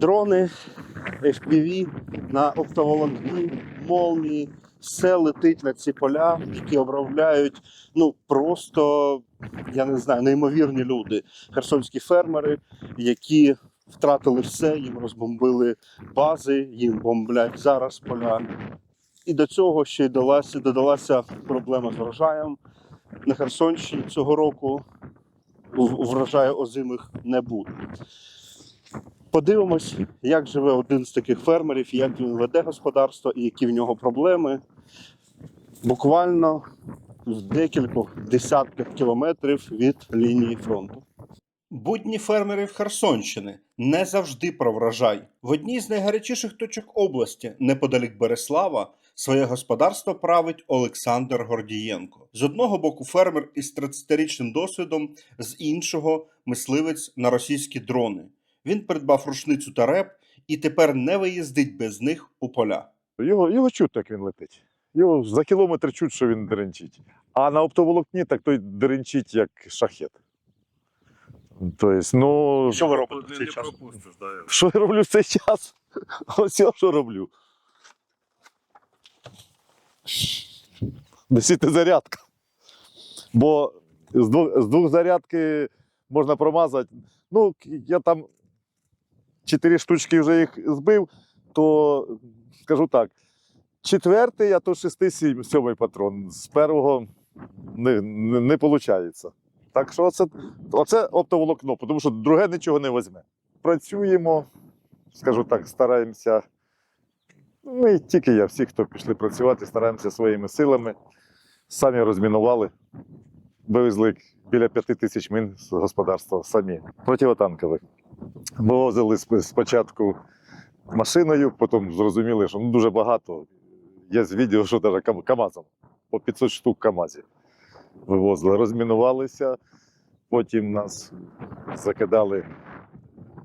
Дрони, FPV на оптоволокні, молнії, все летить на ці поля, які обробляють ну просто я не знаю, неймовірні люди. Херсонські фермери, які втратили все, їм розбомбили бази, їм бомблять зараз поля. І до цього ще й додалася, додалася проблема з врожаєм. На Херсонщині цього року врожаю озимих не буде. Подивимось, як живе один з таких фермерів, як він веде господарство і які в нього проблеми. Буквально в декількох десятках кілометрів від лінії фронту. Будні фермерів Херсонщини не завжди про врожай. В одній з найгарячіших точок області, неподалік Береслава, своє господарство править Олександр Гордієнко. З одного боку фермер із 30-річним досвідом, з іншого мисливець на російські дрони. Він придбав рушницю та реп і тепер не виїздить без них у поля. Його, його чуть, як він летить. Його за кілометр чуть, що він деренчить. А на оптоволокні так той деренчить, як шахет. Тобто, ну, Що ви робите в цей час? що я роблю в цей час? Ось я що роблю. Десяти зарядка. Бо з двох, з двох зарядки можна промазати. Ну, я там чотири штучки вже їх збив, то скажу так. Четвертий, а то шести, сьомий патрон. З першого не, не, не виходить. Так що оце, оце оптоволокно, тому що друге нічого не візьме. Працюємо, скажу так, стараємося. Ну і тільки я, всі, хто пішли працювати, стараємося своїми силами. Самі розмінували, вивезли біля п'яти тисяч мін з господарства самі, противотанкових. Вивозили сп- спочатку машиною, потім зрозуміли, що ну, дуже багато. Є з відео, що навіть КАМАЗом, по 500 штук КАМАЗів вивозили, розмінувалися. Потім нас закидали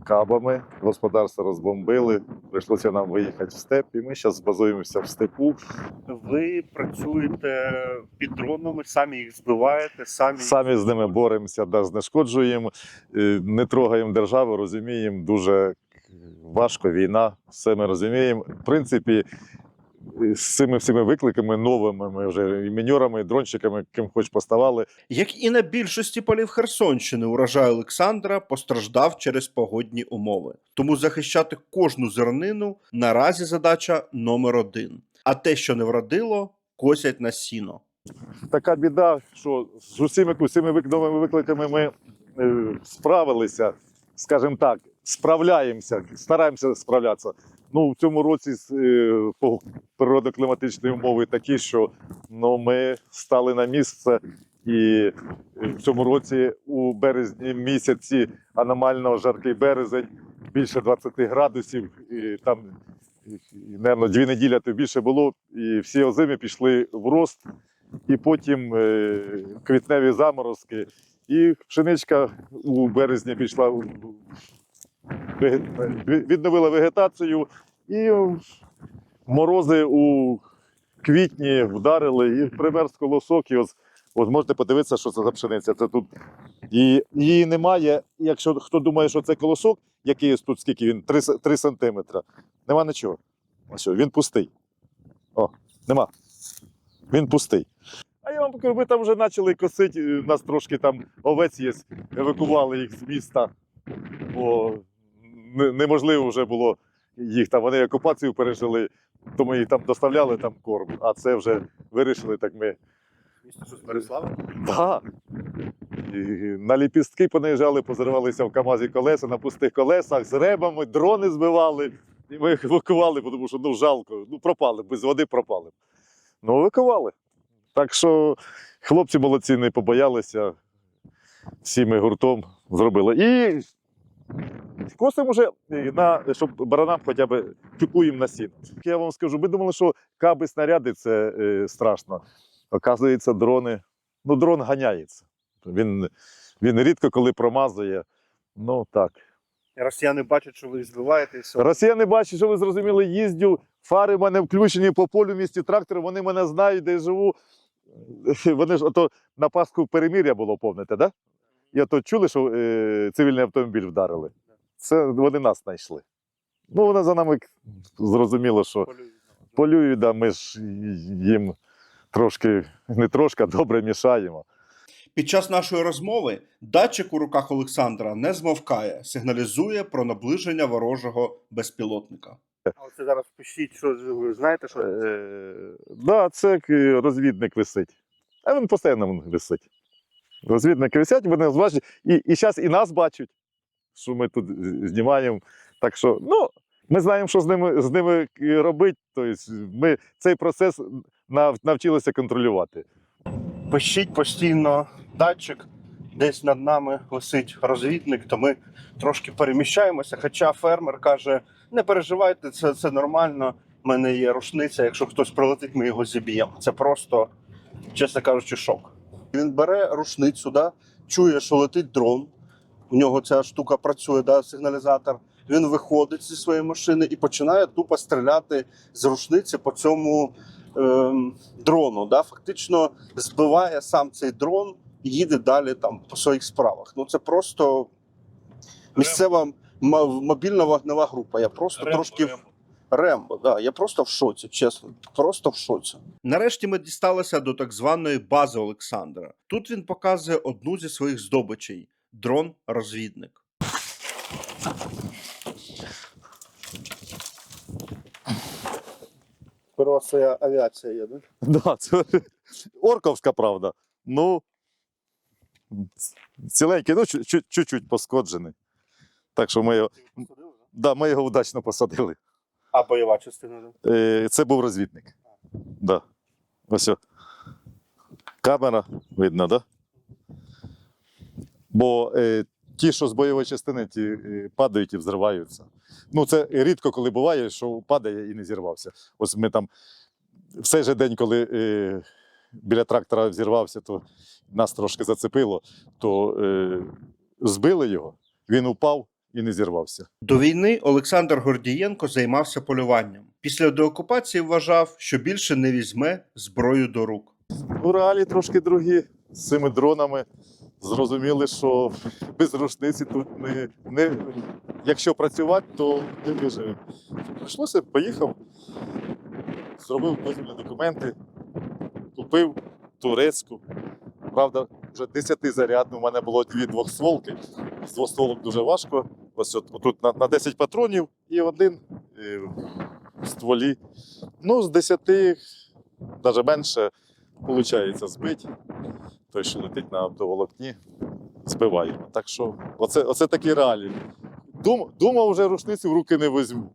кабами, господарство розбомбили. Прийшлося нам виїхати в степ, і ми зараз базуємося в степу. Ви працюєте під дронами, самі їх збиваєте, самі, Самі з ними боремося, да, знешкоджуємо, е, не трогаємо державу, розуміємо, дуже важко війна, все ми розуміємо. В принципі, з цими всіми викликами новими, ми вже і міньорами, і дронщиками, ким хоч поставали, Як і на більшості полів Херсонщини, урожай Олександра постраждав через погодні умови. Тому захищати кожну зернину наразі задача номер один. А те, що не вродило, косять на сіно. така біда, що з усіми усіми новими викликами ми е, справилися, скажімо так, справляємося, стараємося справлятися. Ну, в цьому році е, природокліматичні умови такі, що ну, ми стали на місце. І в цьому році у березні місяці аномально жаркий березень, більше 20 градусів, і там, мабуть, дві неділі то більше було, і всі озими пішли в рост і потім е, квітневі заморозки. І пшеничка у березні пішла відновила вегетацію, і морози у квітні вдарили, і примерз колосок. І ось, от можете подивитися, що це за пшениця. Це тут і її немає. Якщо хто думає, що це колосок, який ось тут скільки він 3, 3 сантиметра, нема нічого. Ось він пустий. О, нема. Він пустий. А я вам покажу, ми там вже почали косити. У нас трошки там овець є, евакували їх з міста, бо неможливо вже було їх там. Вони окупацію пережили, то ми їх там доставляли там корм. А це вже вирішили, так ми. Місто Да. І на ліпістки понаїжджали, позривалися в КАМАЗі колеса на пустих колесах з ребами, дрони збивали. І ми їх евакували, тому що ну жалко, ну пропали, без води пропали. Ну, евакували. Так що хлопці молодці не побоялися, всі ми гуртом зробили. І косимо вже, е, на, щоб баранам хоча б тюкуємо на сіно. Я вам скажу, ми думали, що каби снаряди це е, страшно. Оказується, дрони. Ну, дрон ганяється. Він, він рідко коли промазує. Ну так. Росіяни бачать, що ви їх збиваєте, і все. Росіяни бачать, що ви зрозуміли, їздю, фари в мене включені по полю в місті трактори, вони мене знають, де я живу. Вони ж ото на Пасху перемір'я було, помните, да? І ото чули, що е, цивільний автомобіль вдарили. Це вони нас знайшли. Ну, вони за нами зрозуміло, що полюють, да, ми ж їм трошки, не трошки, а добре мішаємо. Під час нашої розмови датчик у руках Олександра не змовкає, сигналізує про наближення ворожого безпілотника. А це зараз пишіть, що ви знаєте, Е, да, це розвідник висить. А він постійно висить. Розвідники висять, вони нас бачать, і, і зараз і нас бачать, що ми тут знімаємо. Так що, ну, ми знаємо, що з ними, з ними робити. Тобто ми цей процес нав, навчилися контролювати. пишіть постійно датчик, десь над нами висить розвідник, то ми трошки переміщаємося. Хоча фермер каже: не переживайте, це, це нормально. У мене є рушниця. Якщо хтось прилетить, ми його зіб'ємо. Це просто, чесно кажучи, шок. Він бере рушницю, да, чує, що летить дрон. У нього ця штука працює, да, сигналізатор. Він виходить зі своєї машини і починає тупо стріляти з рушниці по цьому ем, дрону. Да? Фактично збиває сам цей дрон і їде далі там по своїх справах. Ну це просто місцева мобільна вогнева група. Я просто трошки в- Рембо, да, я просто в шоці, чесно, просто в шоці. Нарешті ми дісталися до так званої бази Олександра. Тут він показує одну зі своїх здобичей дрон-розвідник. Своя авіація є, да? Да, це орковська правда. Ну, ціленький, ну, чу- чу- чуть-чуть поскоджений. Так що ми його, да, ми його вдачно посадили. А бойова частина? Е, Це був розвідник. Да. Ось. Камера видно, да? Бо е, ті, що з бойової частини, ті е, падають і взриваються. Ну, це рідко коли буває, що падає і не зірвався. Ось ми там в же день, коли е, біля трактора взірвався, то нас трошки зацепило, то е, збили його, він упав і не зірвався. До війни Олександр Гордієнко займався полюванням. Після деокупації вважав, що більше не візьме зброю до рук. Ну, реалії трошки другі з цими дронами. Зрозуміли, що без рушниці тут не, не якщо працювати, то не виживемо. Прийшлося, поїхав, зробив дозвільні документи, купив турецьку. Правда, вже 10 зарядну, у мене було дві двохстволки. З двохстволок дуже важко. Ось от, тут на, на 10 патронів і один е, в стволі. Ну, з 10, навіть менше, виходить збити. Той, що летить на оптоволокні, збиваємо. Так що, оце, оце такі реалії. Дум, думав, вже рушниці в руки не візьму.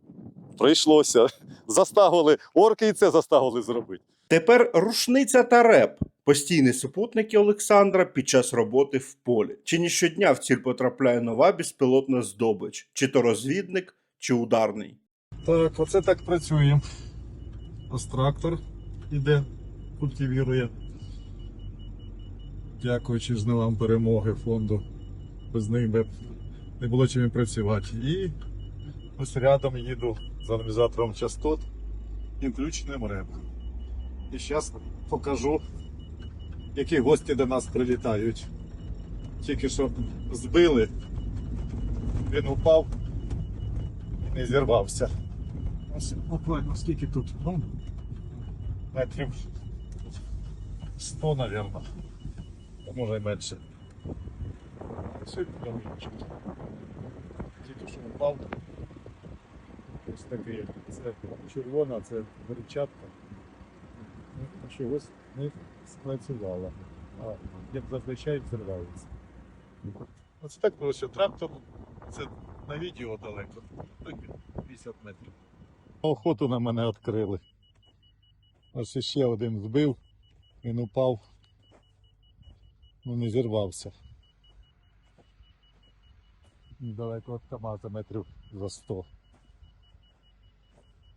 Прийшлося. Заставили, орки і це заставили зробити. Тепер рушниця та реп постійні супутники Олександра під час роботи в полі. Чи не щодня в ціль потрапляє нова безпілотна здобич, чи то розвідник, чи ударний. Так, оце так працюємо. Ось іде, культивірує. Дякуючи жнивам перемоги фонду. Без них би не було чим працювати. І ось рядом їду з аналізатором частот і включеним реп. І зараз покажу, які гості до нас прилітають. Тільки що збили, він упав і не зірвався. Ось скільки тут? Ну, метрів 100, мабуть. Може й менше. Тільки що впав. Ось такий. Це червона, це горчатка. Ну, Чогось спрацювала. А як зазвичай взривається. Оце так що трактор. Це на відео далеко. Так, 50 метрів. Охоту на мене відкрили. Ось ще один збив, він упав, ну не зірвався. Далеко від КАМАЗа метрів за 100.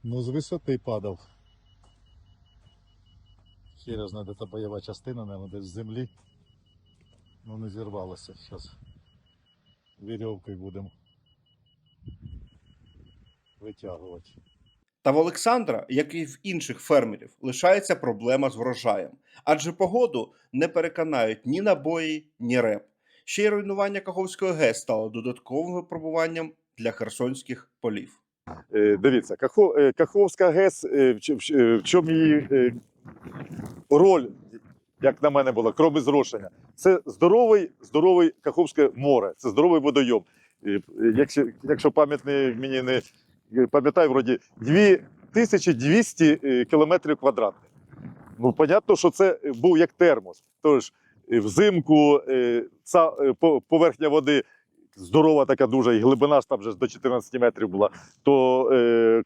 Ну, з висоти падав. Раз знайде та бойова частина, мабуть, десь з землі. Ну не зірвалося. Зараз вірьовкою будемо витягувати. Та в Олександра, як і в інших фермерів, лишається проблема з врожаєм, адже погоду не переконають ні набої, ні реп. Ще й руйнування Каховської ГЕС стало додатковим випробуванням для херсонських полів. Е, Дивіться, е, Каховська ГЕС, е, в в в чому її роль, як на мене була, крім зрошення, це здоровий, здоровий Каховське море, це здоровий водойом. Якщо, якщо пам'ять не, мені не пам'ятаю, вроді 2200 е, кілометрів квадратних. Ну, понятно, що це був як термос. Тож е, взимку е, ця поверхня води здорова, така дуже, і глибина ж там вже до 14 метрів була, то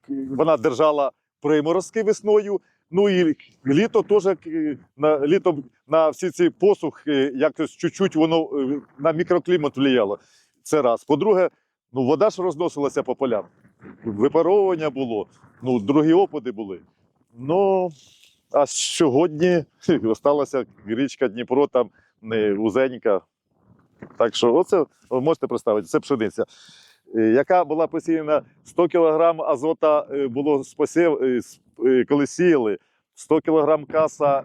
вона держала приморозки весною. Ну і літо теж е, на літом на всі ці посухи якось чуть-чуть воно е, на мікроклімат впливало. Це раз. По-друге, ну вода ж розносилася по полям. Випаровування було, ну, другі опади були. Ну, а сьогодні осталася річка Дніпро, там не. Так що, оце ви можете представити, це пшениця. Е, Яка була посіяна 100 кг азота було з посів, з- е, коли сіяли, 100 кг каса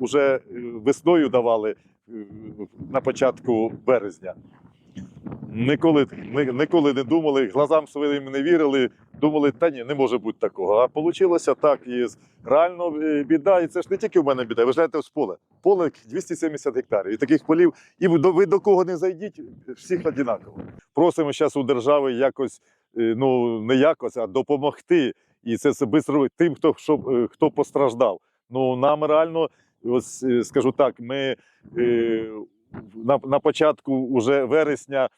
вже весною давали е, на початку березня. Ніколи, ніколи не думали, глазам своїм не вірили, думали, та ні, не може бути такого. А вийшло так. І реально е, біда, і це ж не тільки в мене біда. Ви знаєте, з поле. Поле 270 гектарів. І таких полів, і ви до, кого не зайдіть, всіх однаково. Просимо зараз у держави якось, е, ну не якось, а допомогти. І це все швидко тим, хто, щоб, е, хто постраждав. Ну нам реально, ось е, скажу так, ми е, на, на початку уже вересня,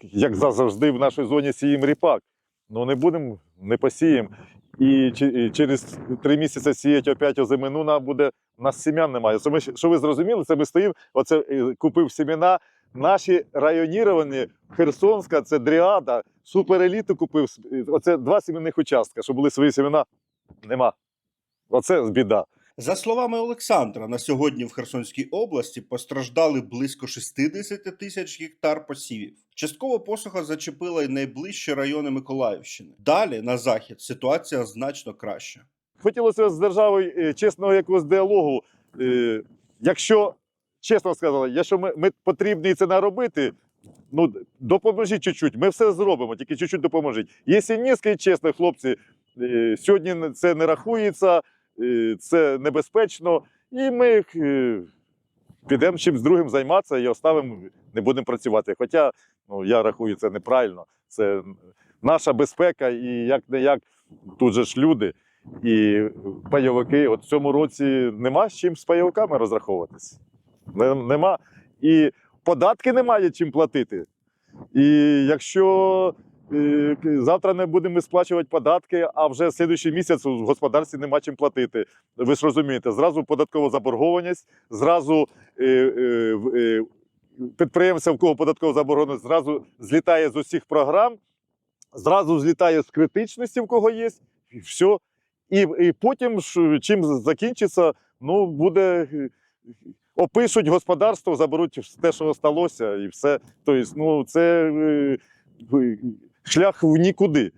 як завжди, в нашій зоні сіємо ріпак. Ну не будемо, не посіємо. І, через три місяці сіять опять озимину, нам буде, у нас сім'ян немає. Це ми, що ви зрозуміли, це ми стоїмо, оце купив сімена. Наші районіровані, Херсонська, це Дріада, супереліту купив. Оце два сімейних участка, щоб були свої семена. Нема. Оце біда. За словами Олександра, на сьогодні в Херсонській області постраждали близько 60 тисяч гектар посівів. Частково посуха зачепила й найближчі райони Миколаївщини. Далі на захід ситуація значно краща. Хотілося з державою е, чесного якогось діалогу. Е, Якщо, чесно сказали, якщо ми, ми потрібні це наробити, ну допоможіть чуть-чуть, ми все зробимо, тільки чуть-чуть допоможіть. Якщо ні, скажіть чесно, хлопці, е, сьогодні це не рахується, е, це небезпечно, і ми е, підемо чимось другим займатися і оставимо, не будемо працювати. Хоча ну, я рахую, це неправильно. Це наша безпека, і як не як тут же ж люди. І пайовики, от в цьому році нема з чим з пайовиками розраховуватись. Не- Нема. І податки немає чим платити. І якщо е, завтра не будемо сплачувати податки, а вже слідуючий місяць в господарстві нема чим платити. Ви ж розумієте, зразу податкова заборгованість, зразу е, е, е, підприємця, в кого податкова заборгованість, зразу злітає з усіх програм, зразу злітає з критичності, в кого є, і все. І, і потім, чим закінчиться, ну, буде. Опишуть господарство, заберуть те, що сталося, і все. Тобто, ну, це е, е, шлях в нікуди.